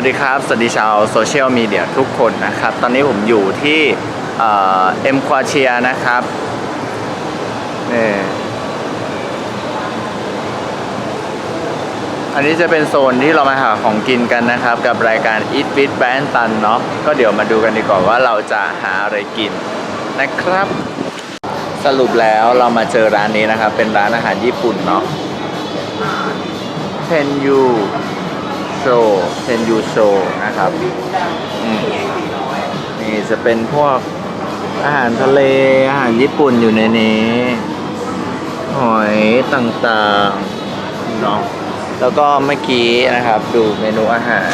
วัสดีครับ สวัสดีชาวโซเชียลมีเดียทุกคนนะครับ ตอนนี้ผมอยู่ที่เอ็มควาเชียนะครับนี่อันนี้จะเป็นโซนที่เรามาหาของกินกันนะครับ กับรายการ Eat Fit b a n d ตันเนาะก็เดี๋ยวมาดูกันดีกว่าว่าเราจะหาอะไรกินนะครับ สรุปแล้วเรามาเจอร้านนี้นะครับ เป็นร้านอาหารญี่ปุ่นเนาะ Ten You Show Ten You Show นะครับนี่จะเป็นพวกอาหารทะเล อาหารญี่ปุ่นอยู่ในนี้ หอยต่างๆเนาะแล้วก็เมื่อกี้นะครับดูเมนูอาหาร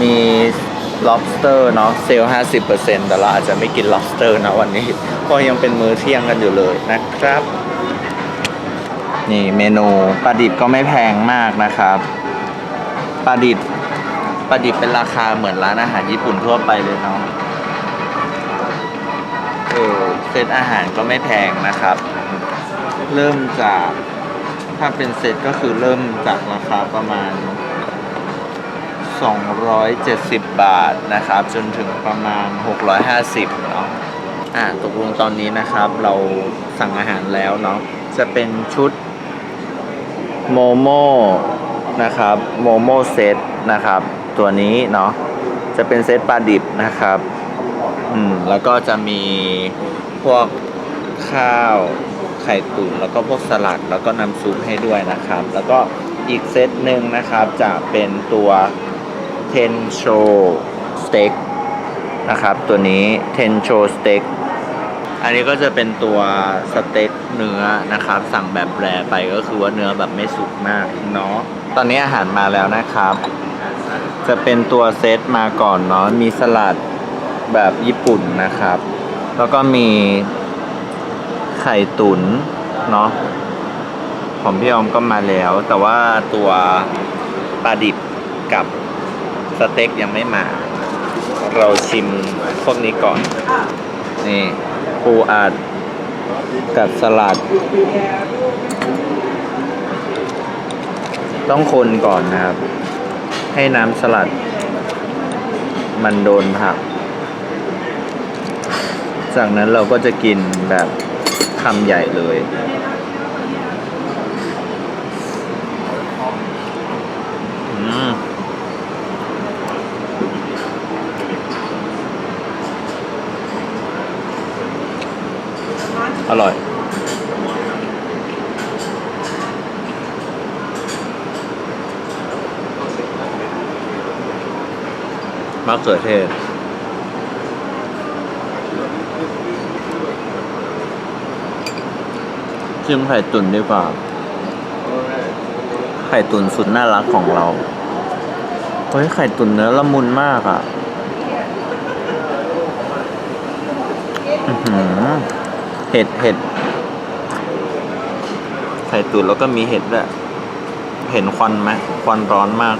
มี lobster เนาะเซลล์50%แต่เราอาจจะไม่กิน lobster นะวันนี้เพราะยังเป็นมื้อเที่ยงกันอยู่เลยนะครับ นี่เมนูปลาดิบก็ไม่แพงมากนะครับ ปลาดิบปลาดิบเป็นราคาเหมือนร้านอาหารญี่ปุ่นทั่วไปเลยเนาะเออเซตอาหารก็ไม่แพงนะครับ เริ่มจาก ถ้าเป็นเซตก็คือเริ่มจากราคาประมาณ 270 บาทนะครับ จนถึงประมาณ 650เนาะอ่าตกลงตอนนี้นะครับ เราสั่งอาหารแล้วเนาะจะเป็นชุดโมโม นะครับโมโมเซตนะครับ ตัวนี้เนาะจะเป็นเซตปลาดิบนะครับอืมแล้วก็จะมีพวกข้าวไข่ตุ๋นแล้วก็พวกสลัดแล้วก็น้ำซุปให้ด้วยนะครับ แล้วก็อีกเซตหนึ่งนะครับจะเป็นตัวเทนโชสเต็กนะครับ ตัวนี้เทนโชสเต็กอันนี้ก็จะเป็นตัวสเต็ก เนื้อนะครับ สั่งแบบแปรไปก็คือว่าเนื้อแบบไม่สุกมากเนาะตอนนี้อาหารมาแล้วนะครับ จะเป็นตัวเซตมาก่อนเนาะมีสลัดแบบญี่ปุ่นนะครับ แล้วก็มีไข่ตุ๋นเนาะของพี่ออมก็มาแล้ว แต่ว่าตัวปลาดิบกับสเต็กยังไม่มา เราชิมพวกนี้ก่อน นี่ปูอัด กับสลัด ต้องคนก่อนนะครับ ให้น้ำสลัด มันโดนผัก จากนั้นเราก็จะกินแบบคำใหญ่เลย อร่อย มะเขือเทศชิมไข่ตุ๋นดีกว่า ไข่ตุ๋นสุดน่ารักของเรา เฮ้ย ไข่ตุ๋นเนื้อละมุนมากอะ่ะ อื้อหือ เห็ดเห็ดไข่ตุ๋นแล้วก็มีเห็ดด้วยเห็นควันไหมควันร้อนมาก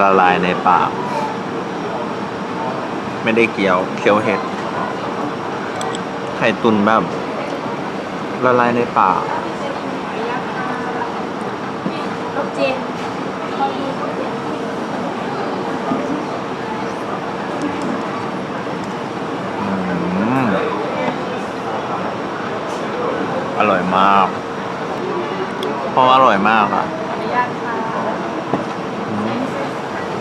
ละลายในปาก ไม่ได้เคี้ยวเคี้ยวเห็ด ไข่ตุ๋นแบบ ละลายในปาก เจนเขาดูเขาเจนอืมอร่อยมากเพราะว่าอร่อยมากอะขออนุญาตค่ะ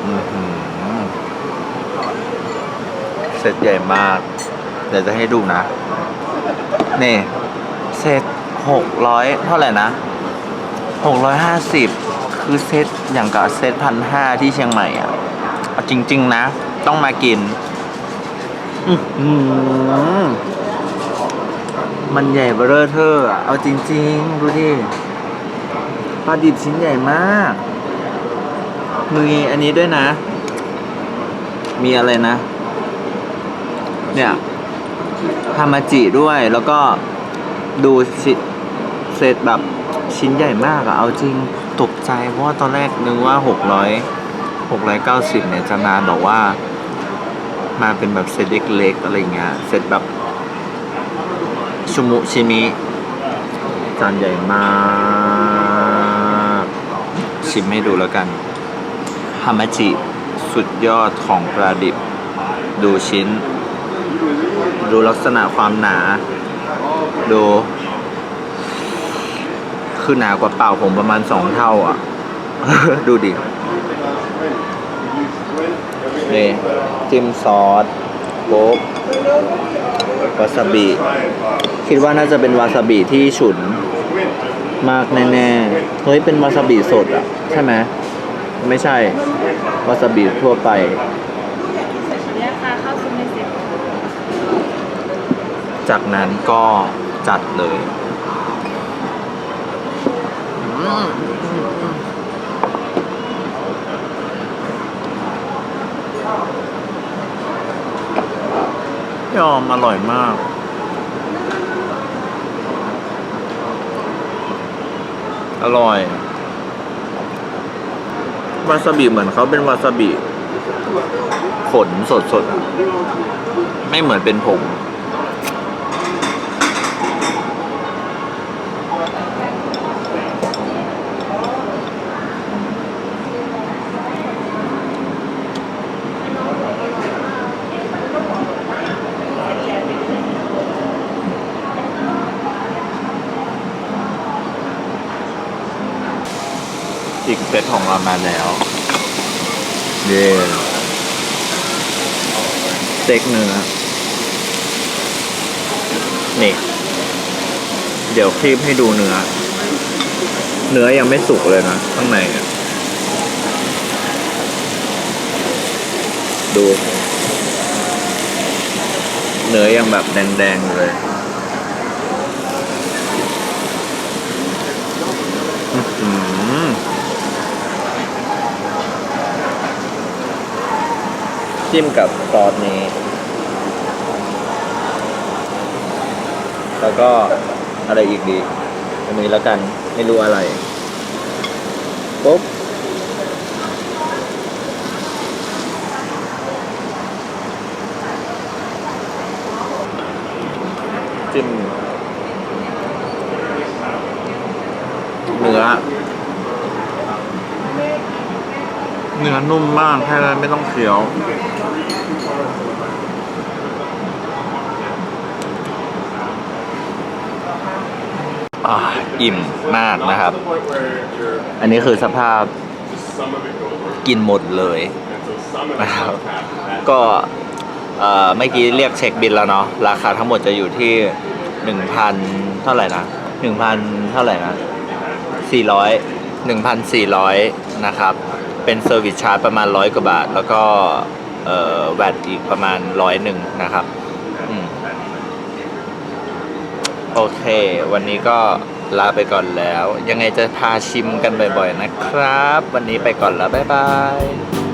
อือหือเซตใหญ่มาก เดี๋ยวจะให้ดูนะ นี่ เซตหกร้อยเท่าไหร่นะหกร้อยห้าสิบ คือเซตอย่างกับเซตพันห้าที่เชียงใหม่อะเอาจริง ๆ นะ ต้องมากินอือหือมันใหญ่เบ้อเร่อเธออะเอาจริง ๆ ดูดิปลาดิบชิ้นใหญ่มากมีอันนี้ด้วยนะ มีอะไรนะ เนี่ยฮามาจิด้วยแล้วก็ดูเซตแบบชิ้นใหญ่มากอะเอาจริง ตกใจเพราะว่าตอนแรกนึกว่าหกร้อยหกร้อยเก้าสิบเนี่ยจะนานบอกว่า มาเป็นแบบเซตเล็กๆอะไรเงี้ยเซตแบบชุมุชิมิจานใหญ่มากชิมให้ดูแล้วกันฮามาจิสุดยอดของปลาดิบ ดูชิ้น ดูลักษณะความหนา ดู คือหนากว่าเปล่าผมประมาณสองเท่าอะ ดูดินี่จิ้มซอสโป๊บวาซาบิ คิดว่าน่าจะเป็นวาซาบิที่ฉุนมากแน่ๆ เฮ้ย เป็นวาซาบิสดอะ ใช่ไหม ไม่ใช่ วาซาบิทั่วไปจากนั้นก็จัดเลย ยอมอร่อยมากอร่อยวาซาบิเหมือนเขาเป็นวาซาบิ ขนสดๆ ไม่เหมือนเป็นผง อีกเซตของเรามาแล้ว เย้สเต็กเนื้อนี่ เดี๋ยวคลิปให้ดูเนื้อ เนื้อยังไม่สุกเลยนะ ข้างในดู เนื้อยังแบบแดงๆเลย อื้อหือ จิ้มกับซอสนี้ แล้วก็อะไรอีกดีอันนี้แล้วกันไม่รู้อะไรปุ๊บจิ้มเนื้อ เนื้อนุ่มมากแค่นั้นไม่ต้องเคี้ยว อ่าอิ่มมากนะครับ อันนี้คือสภาพกินหมดเลยนะครับ ก็เอ่อเมื่อกี้เรียกเช็คบินแล้วเนาะ ราคาทั้งหมดจะอยู่ที่หนึ่งพันเท่าไหร่นะหนึ่งพันเท่าไหร่นะสี่ร้อยหนึ่งพันสี่ร้อยนะครับ เป็นเซอร์วิสชาร์จประมาณร้อยกว่าบาท แล้วก็เอ่อแวตอีกประมาณร้อยหนึ่งนะครับอืมโอเค วันนี้ก็ลาไปก่อนแล้ว ยังไงจะพาชิมกันบ่อยๆนะครับ วันนี้ไปก่อนแล้ว บ๊ายบาย